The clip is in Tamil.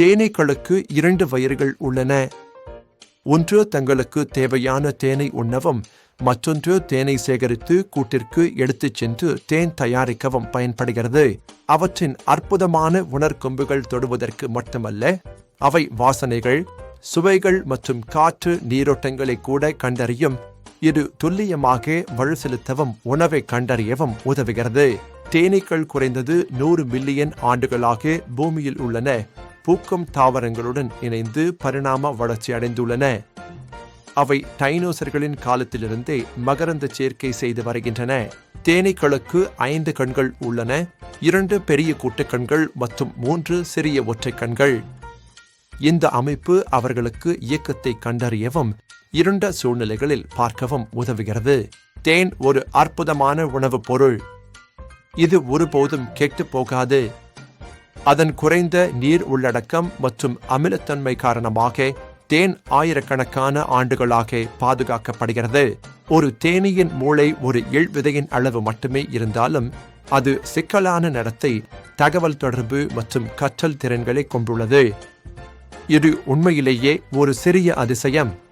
தேனீக்களுக்கு இரண்டு வயிறுகள் உள்ளன. ஒன்று தங்களுக்கு தேவையான தேனை உண்ணவும் மற்றொன்று தேனை சேகரித்து கூட்டிற்கு எடுத்துச் சென்று தேன் தயாரிக்கவும் பயன்படுகிறது. அவற்றின் அற்புதமான உணர்கொம்புகள் தொடுவதற்கு மட்டுமல்ல அவை வாசனைகள் சுவைகள் மற்றும் காற்று நீரோட்டங்களை கூட கண்டறியும் இது துல்லியமாக வலு செலுத்தவும் உணவை கண்டறியவும் உதவுகிறது. தேனீக்கள் குறைந்தது நூறு மில்லியன் ஆண்டுகளாக பூமியில் உள்ளன. பூக்கும் தாவரங்களுடன் இணைந்து பரிணாம வளர்ச்சி அடைந்துள்ளன. அவை டைனோசர்களின் காலத்திலிருந்தே மகரந்த சேர்க்கை செய்து வருகின்றன. தேனீக்களுக்கு ஐந்து கண்கள் உள்ளன. இரண்டு பெரிய கூட்டுக்கண்கள் மற்றும் மூன்று சிறிய ஒற்றைக் கண்கள். இந்த அமைப்பு அவர்களுக்கு இயக்கத்தை கண்டறியவும் இருண்ட சூழ்நிலைகளில் பார்க்கவும் உதவுகிறது. தேன் ஒரு அற்புதமான உணவுப் பொருள். இது ஒருபோதும் கெட்டு போகாது. அதன் குறைந்த நீர் உள்ளடக்கம் மற்றும் அமிலத்தன்மை காரணமாக தேன் ஆயிரக்கணக்கான ஆண்டுகளாக பாதுகாக்கப்படுகிறது. ஒரு தேனீயின் மூளை ஒரு எள் விதையின் அளவு மட்டுமே இருந்தாலும் அது சிக்கலான நடத்தை தகவல் தொடர்பு மற்றும் கற்றல் திறன்களை கொண்டுள்ளது. இது உண்மையிலேயே ஒரு சிறிய அதிசயம்.